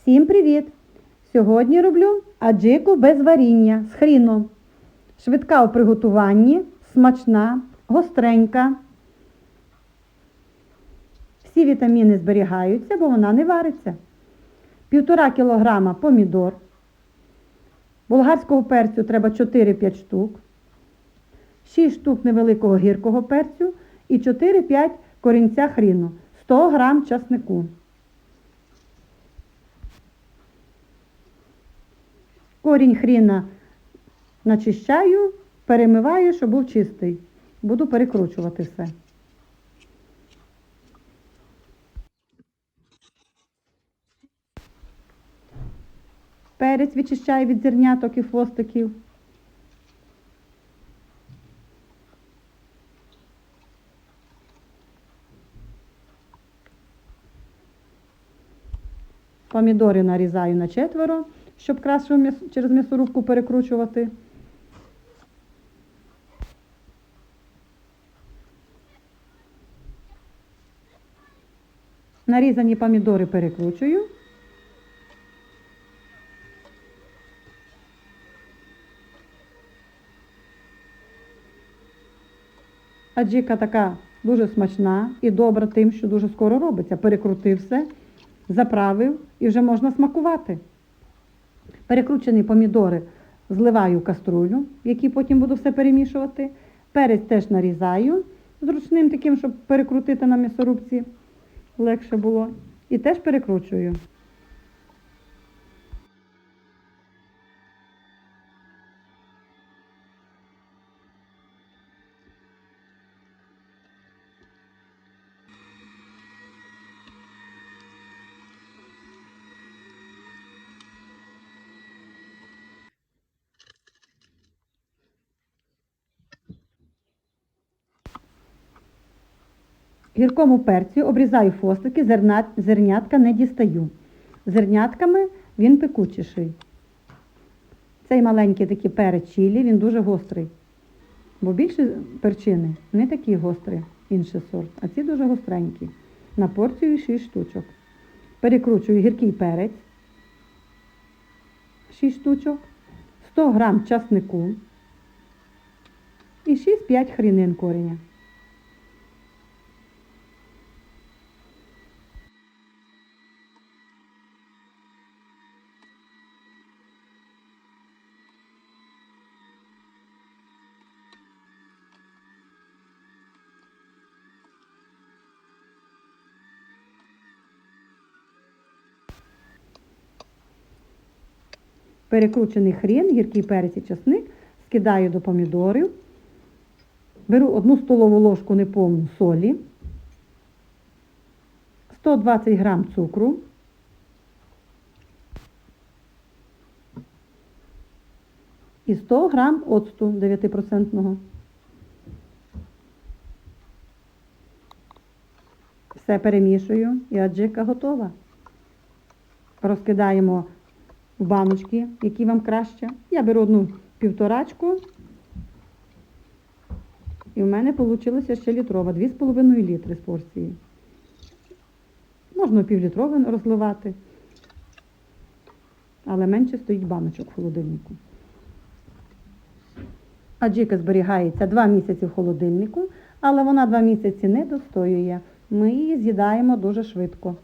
Всім привіт! Сьогодні роблю аджику без варіння з хріном. Швидка у приготуванні, смачна, гостренька. Всі вітаміни зберігаються, бо вона не вариться. Півтора кілограма помідор. Болгарського перцю треба 4-5 штук. 6 штук невеликого гіркого перцю і 4-5 корінця хріну. 100 грам часнику. Корінь хріна начищаю, перемиваю, щоб був чистий. Буду перекручувати все. Перець відчищаю від зерняток і хвостиків. Помідори нарізаю на четверо, щоб краще через м'ясорубку перекручувати. Нарізані помідори перекручую. Аджика така дуже смачна і добра тим, що дуже скоро робиться. Перекрутив все, заправив і вже можна смакувати. Перекручені помідори зливаю в каструлю, в якій потім буду все перемішувати. Перець теж нарізаю зручним таким, щоб перекрутити на м'ясорубці легше було. І теж перекручую. Гіркому перцю обрізаю фостики, зерна, зернятка не дістаю. Зернятками він пекучіший. Цей маленький такий перець чилі, він дуже гострий. Бо більше перчини не такі гострі, інший сорт, а ці дуже гостренькі. На порцію 6 штучок. Перекручую гіркий перець. 6 штучок, 100 грам часнику і 6-5 хрінин кореня. Перекручений хрін, гіркий перець і часник скидаю до помідорів. Беру одну столову ложку неповну солі, 120 грам цукру, і 100 грам оцту 9%. Все перемішую і аджика готова. Розкидаємо баночки, які вам краще. Я беру одну півторачку. І в мене вийшло ще літрова, 2,5 літри з порції. Можна півлітрове розливати, але менше стоїть баночок в холодильнику. Аджика зберігається 2 місяці в холодильнику, але вона 2 місяці не достоює. Ми її з'їдаємо дуже швидко.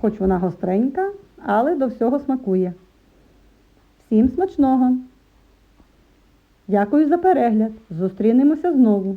Хоч вона гостренька, але до всього смакує. Всім смачного! Дякую за перегляд. Зустрінемося знову.